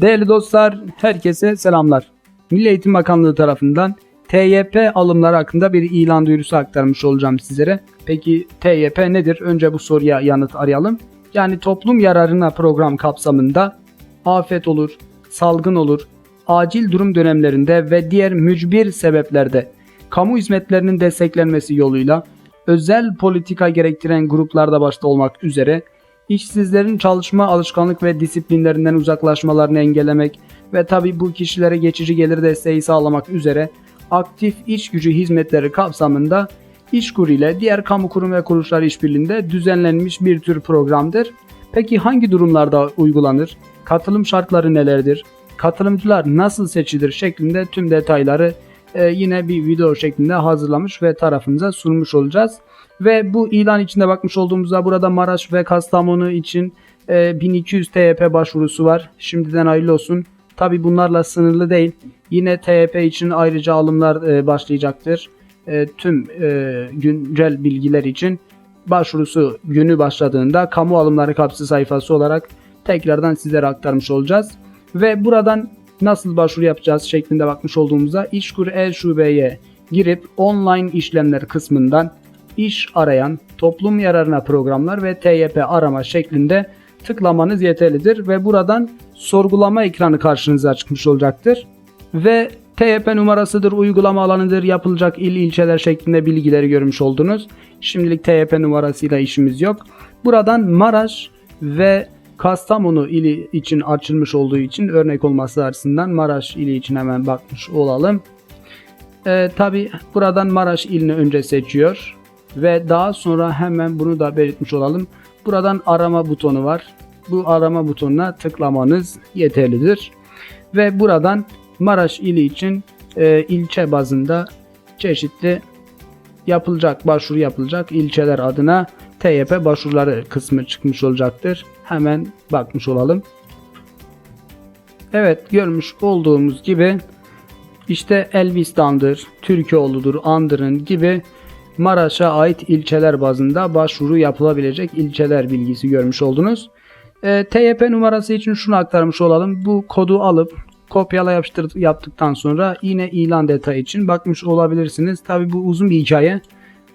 Değerli dostlar, herkese selamlar. Milli Eğitim Bakanlığı tarafından TYP alımları hakkında bir ilan duyurusu aktarmış olacağım sizlere. Peki TYP nedir? Önce bu soruya yanıt arayalım. Yani toplum yararına program kapsamında afet olur, salgın olur, acil durum dönemlerinde ve diğer mücbir sebeplerde kamu hizmetlerinin desteklenmesi yoluyla özel politika gerektiren gruplarda başta olmak üzere işsizlerin çalışma alışkanlık ve disiplinlerinden uzaklaşmalarını engellemek ve tabi bu kişilere geçici gelir desteği sağlamak üzere aktif iş gücü hizmetleri kapsamında İşkur ile diğer kamu kurum ve kuruluşlar işbirliğinde düzenlenmiş bir tür programdır. Peki hangi durumlarda uygulanır? Katılım şartları nelerdir? Katılımcılar nasıl seçilir şeklinde tüm detayları e, yine bir video şeklinde hazırlamış ve tarafınıza sunmuş olacağız. Ve bu ilan içinde bakmış olduğumuzda burada Maraş ve Kastamonu için e, 1200 TYP başvurusu var. Şimdiden hayırlı olsun. Tabi bunlarla sınırlı değil. Yine TYP için ayrıca alımlar e, başlayacaktır. E, tüm e, güncel bilgiler için başvurusu günü başladığında kamu alımları kapsı sayfası olarak tekrardan sizlere aktarmış olacağız. Ve buradan nasıl başvuru yapacağız şeklinde bakmış olduğumuzda İşkur e-şubeye girip online işlemler kısmından iş arayan, toplum yararına programlar ve TYP arama şeklinde tıklamanız yeterlidir ve buradan sorgulama ekranı karşınıza çıkmış olacaktır. Ve TYP numarasıdır, uygulama alanıdır, yapılacak il ilçeler şeklinde bilgileri görmüş oldunuz. Şimdilik TYP numarasıyla işimiz yok. Buradan Maraş ve Kastamonu ili için açılmış olduğu için örnek olması açısından Maraş ili için hemen bakmış olalım. Ee, Tabi buradan Maraş ilini önce seçiyor ve daha sonra hemen bunu da belirtmiş olalım. Buradan arama butonu var. Bu arama butonuna tıklamanız yeterlidir. Ve buradan Maraş ili için e, ilçe bazında çeşitli yapılacak, başvuru yapılacak ilçeler adına TYP başvuruları kısmı çıkmış olacaktır. Hemen bakmış olalım. Evet görmüş olduğumuz gibi işte Elbistan'dır, Türkoğlu'dur, Andırın gibi Maraş'a ait ilçeler bazında başvuru yapılabilecek ilçeler bilgisi görmüş oldunuz. E, TYP numarası için şunu aktarmış olalım. Bu kodu alıp kopyala yapıştır yaptıktan sonra yine ilan detayı için bakmış olabilirsiniz. Tabi bu uzun bir hikaye.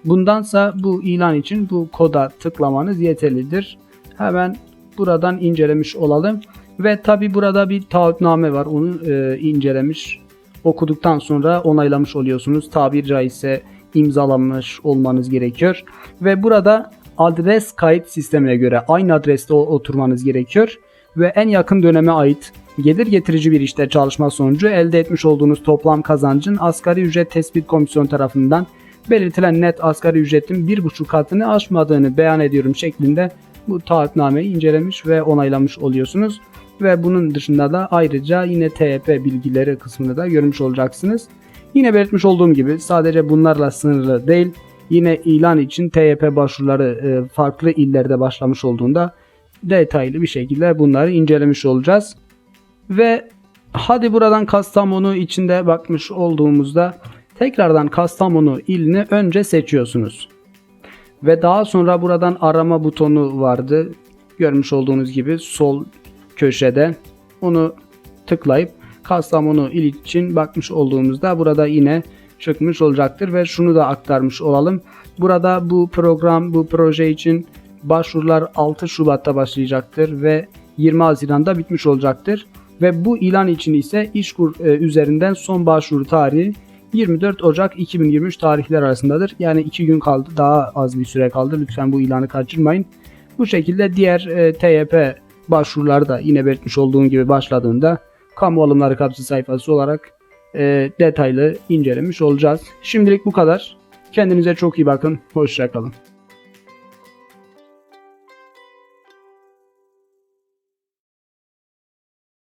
Bundansa bu ilan için bu koda tıklamanız yeterlidir. Hemen buradan incelemiş olalım. Ve tabi burada bir taahhütname var. Onu e, incelemiş, okuduktan sonra onaylamış oluyorsunuz. Tabiri caizse imzalamış olmanız gerekiyor. Ve burada adres kayıt sistemine göre aynı adreste oturmanız gerekiyor. Ve en yakın döneme ait gelir getirici bir işte çalışma sonucu elde etmiş olduğunuz toplam kazancın asgari ücret tespit komisyonu tarafından belirtilen net asgari ücretin bir buçuk katını aşmadığını beyan ediyorum şeklinde bu taahhütnameyi incelemiş ve onaylamış oluyorsunuz. Ve bunun dışında da ayrıca yine TYP bilgileri kısmını da görmüş olacaksınız. Yine belirtmiş olduğum gibi sadece bunlarla sınırlı değil. Yine ilan için TYP başvuruları e, farklı illerde başlamış olduğunda detaylı bir şekilde bunları incelemiş olacağız. Ve hadi buradan Kastamonu içinde bakmış olduğumuzda tekrardan Kastamonu ilini önce seçiyorsunuz. Ve daha sonra buradan arama butonu vardı. Görmüş olduğunuz gibi sol köşede onu tıklayıp Kastamonu il için bakmış olduğumuzda burada yine çıkmış olacaktır ve şunu da aktarmış olalım. Burada bu program, bu proje için başvurular 6 Şubat'ta başlayacaktır ve 20 Haziran'da bitmiş olacaktır. Ve bu ilan için ise İşkur e, üzerinden son başvuru tarihi 24 Ocak 2023 tarihler arasındadır. Yani 2 gün kaldı. Daha az bir süre kaldı. Lütfen bu ilanı kaçırmayın. Bu şekilde diğer e, TYP başvuruları da yine belirtmiş olduğum gibi başladığında kamu alımları kapsı sayfası olarak e, detaylı incelemiş olacağız. Şimdilik bu kadar. Kendinize çok iyi bakın. Hoşçakalın.